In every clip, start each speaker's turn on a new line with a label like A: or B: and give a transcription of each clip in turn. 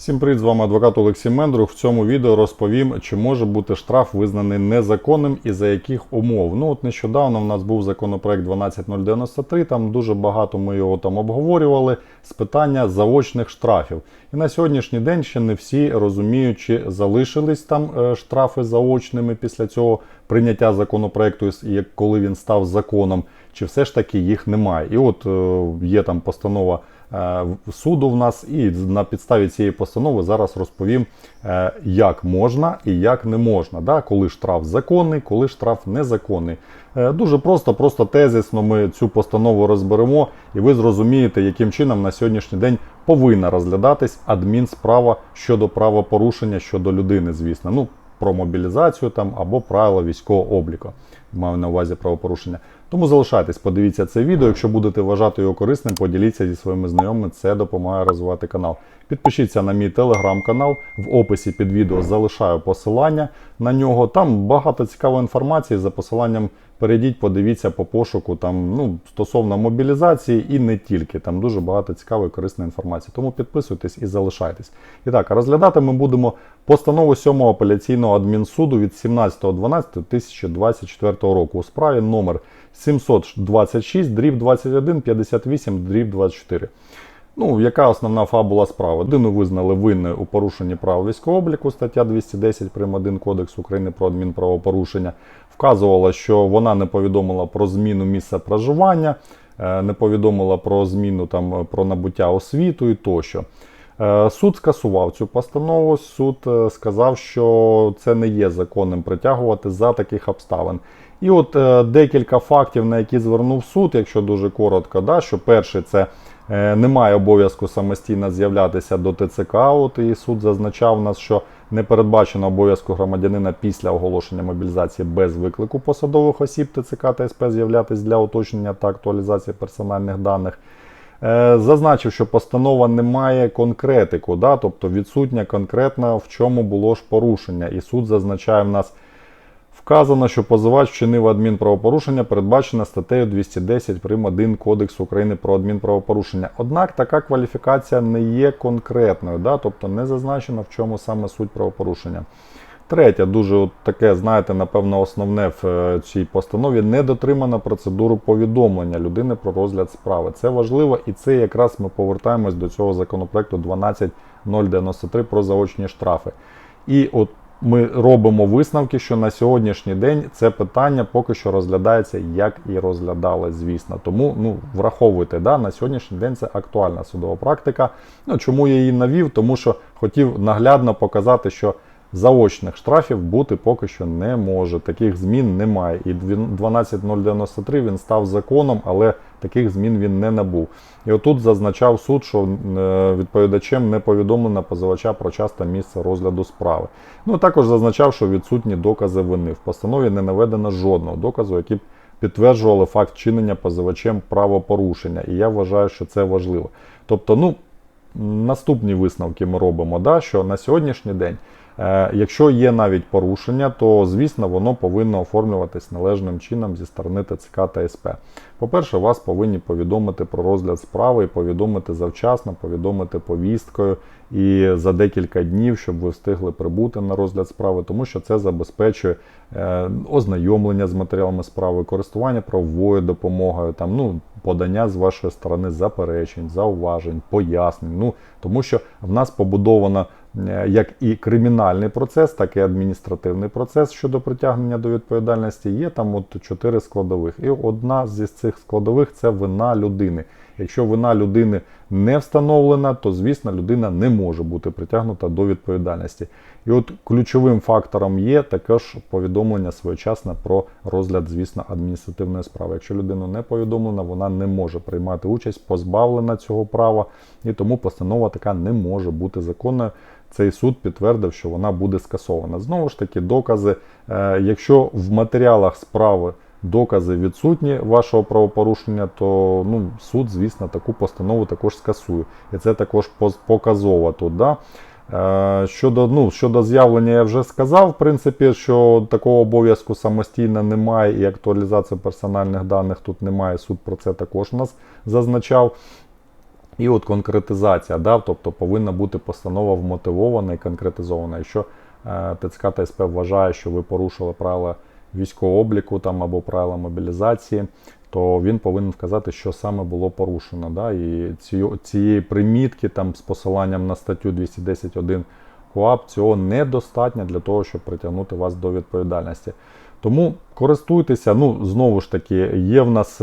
A: Всім привіт, з вами адвокат Олексій Мендрух. В цьому відео розповім, чи може бути штраф визнаний незаконним і за яких умов. Ну от нещодавно в нас був законопроект 12093, там дуже багато ми його там обговорювали з питання заочних штрафів. І на сьогоднішній день ще не всі розуміють, чи залишились там е, штрафи заочними після цього прийняття законопроекту, як коли він став законом, чи все ж таки їх немає. І от е, є там постанова суду в нас, і на підставі цієї постанови зараз розповім, е, як можна і як не можна. Да? Коли штраф законний, коли штраф незаконний. Е, Дуже просто, просто тезисно ми цю постанову розберемо, і ви зрозумієте, яким чином на сьогоднішній день повинна розглядатись адмінсправа щодо правопорушення щодо людини, звісно. Ну, про мобілізацію там або правила військового обліку. Маю на увазі правопорушення. Тому залишайтесь, подивіться це відео. Якщо будете вважати його корисним, поділіться зі своїми знайомими. Це допомагає розвивати канал. Підпишіться на мій телеграм-канал. В описі під відео залишаю посилання на нього. Там багато цікавої інформації. За посиланням перейдіть, подивіться по пошуку там ну, стосовно мобілізації і не тільки. Там дуже багато цікавої корисної інформації. Тому підписуйтесь і залишайтесь. І так, розглядати ми будемо постанову 7 апеляційного адмінсуду від 17.12.2024 року у справі номер 726 дріб 21 58 дріб 24. Ну, яка основна фабула справи? Людину визнали винною у порушенні прав військового обліку, стаття 210 прим. 1 Кодексу України про адмінправопорушення. Вказувала, що вона не повідомила про зміну місця проживання, е, не повідомила про зміну там про набуття освіту і тощо. Е, Суд скасував цю постанову. Суд е, сказав, що це не є законним притягувати за таких обставин. І от е, декілька фактів, на які звернув суд, якщо дуже коротко, да, що перший це немає обов'язку самостійно з'являтися до ТЦК. От і суд зазначав нас, що не передбачено обов'язку громадянина після оголошення мобілізації без виклику посадових осіб ТЦК та СП з'являтися для уточнення та актуалізації персональних даних. Е, Зазначив, що постанова не має конкретику, да? тобто відсутня конкретно в чому було ж порушення. І суд зазначає в нас, вказано, що позивач вчинив адмінправопорушення, передбачене статтею 210 прим. 1 Кодексу України про адмінправопорушення. Однак така кваліфікація не є конкретною, да? тобто не зазначено, в чому саме суть правопорушення. Третє, дуже от таке, знаєте, напевно, основне в е, цій постанові не дотримана процедуру повідомлення людини про розгляд справи. Це важливо, і це якраз ми повертаємось до цього законопроекту 12093 про заочні штрафи. І от ми робимо висновки, що на сьогоднішній день це питання поки що розглядається, як і розглядалось, звісно. Тому ну, враховуйте, да, на сьогоднішній день це актуальна судова практика. Ну, Чому я її навів? Тому що хотів наглядно показати, що заочних штрафів бути поки що не може. Таких змін немає. І 12093 він став законом, але таких змін він не набув. І отут зазначав суд, що е, відповідачем не повідомлено позивача про час та місце розгляду справи. Ну також зазначав, що відсутні докази вини. В постанові не наведено жодного доказу, який б підтверджували факт чинення позивачем правопорушення. І я вважаю, що це важливо. Тобто, ну. Наступні висновки ми робимо, да, що на сьогоднішній день, якщо є навіть порушення, то звісно воно повинно оформлюватись належним чином зі сторони ТЦК та СП. По-перше, вас повинні повідомити про розгляд справи, і повідомити завчасно, повідомити повісткою і за декілька днів, щоб ви встигли прибути на розгляд справи, тому що це забезпечує е, ознайомлення з матеріалами справи, користування правовою допомогою, там ну подання з вашої сторони заперечень, зауважень, пояснень. Ну тому що в нас побудовано е, як і кримінальний процес, так і адміністративний процес щодо притягнення до відповідальності. Є там от чотири складових, і одна зі цих складових це вина людини. Якщо вина людини не встановлена, то звісно людина не може бути притягнута до відповідальності. І от ключовим фактором є також повідомлення своєчасне про розгляд, звісно, адміністративної справи. Якщо людина не повідомлена, вона не може приймати участь, позбавлена цього права, і тому постанова така не може бути законною. Цей суд підтвердив, що вона буде скасована. Знову ж таки, докази, е, якщо в матеріалах справи докази відсутні вашого правопорушення, то ну, суд, звісно, таку постанову також скасує. І це також показово тут. Да? Е, Щодо ну, щодо з'явлення, я вже сказав, в принципі, що такого обов'язку самостійно немає, і актуалізації персональних даних тут немає. Суд про це також нас зазначав. І от конкретизація, да, тобто повинна бути постанова вмотивована і конкретизована. Якщо е, ТЦК та СП вважає, що ви порушили правила військового обліку там або правила мобілізації, то він повинен вказати, що саме було порушено. Да, і ці, цієї примітки там з посиланням на статтю 210.1 КОАП цього недостатньо для того, щоб притягнути вас до відповідальності. Тому користуйтеся, ну знову ж таки, є в нас.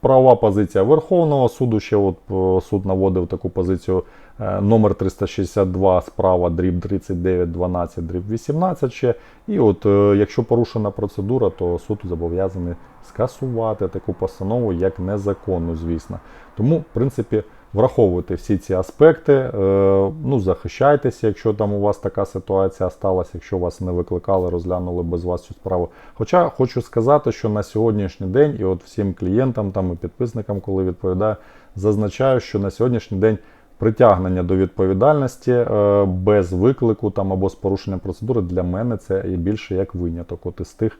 A: Правова позиція Верховного суду. Ще от е, суд наводив таку позицію е, номер 362 справа дріб 39 12 дріб 18 ще. І от е, якщо порушена процедура, то суд зобов'язаний скасувати таку постанову як незаконну, звісно. Тому, в принципі, враховуйте всі ці аспекти, е, ну захищайтеся, якщо там у вас така ситуація сталася, якщо вас не викликали, розглянули без вас цю справу. Хоча хочу сказати, що на сьогоднішній день, і от всім клієнтам там і підписникам, коли відповідаю, зазначаю, що на сьогоднішній день. Притягнення до відповідальності е, без виклику там або з порушенням процедури для мене це є більше як виняток. От із тих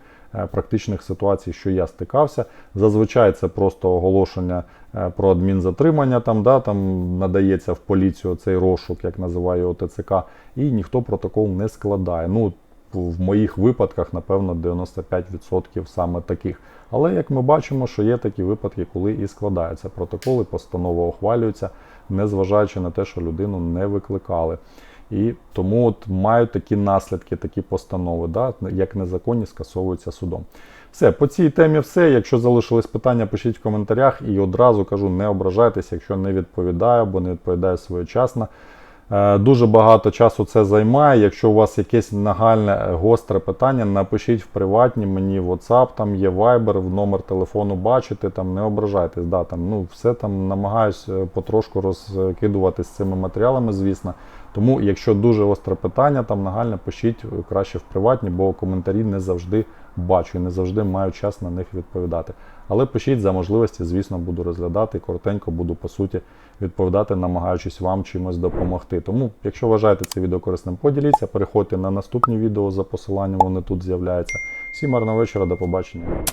A: практичних ситуацій, що я стикався. Зазвичай це просто оголошення е, про адмінзатримання, там, да, там надається в поліцію цей розшук, як називає його ТЦК, і ніхто протокол не складає. Ну, в моїх випадках, напевно, 95% саме таких. Але як ми бачимо, що є такі випадки, коли і складаються протоколи, постанова ухвалюється, незважаючи на те, що людину не викликали. І тому от мають такі наслідки, такі постанови, да, як незаконні скасовуються судом. Все, по цій темі все. Якщо залишились питання, пишіть в коментарях і одразу кажу, не ображайтеся, якщо не відповідаю або не відповідаю своєчасно. Е, Дуже багато часу це займає. Якщо у вас якесь нагальне е, гостре питання, напишіть в приватні мені в WhatsApp, там є Viber, в номер телефону бачите, там не ображайтесь. Да, там, ну, Все там намагаюсь е, потрошку розкидувати з цими матеріалами, звісно. Тому, якщо дуже гостре питання, там нагальне, пишіть краще в приватні, бо коментарі не завжди бачу і не завжди маю час на них відповідати. Але пишіть за можливості, звісно, буду розглядати, коротенько буду по суті відповідати, намагаючись вам чимось допомогти. Тому, якщо вважаєте це відео корисним, поділіться, переходьте на наступні відео за посиланням, вони тут з'являються. Всім гарного вечора, до побачення.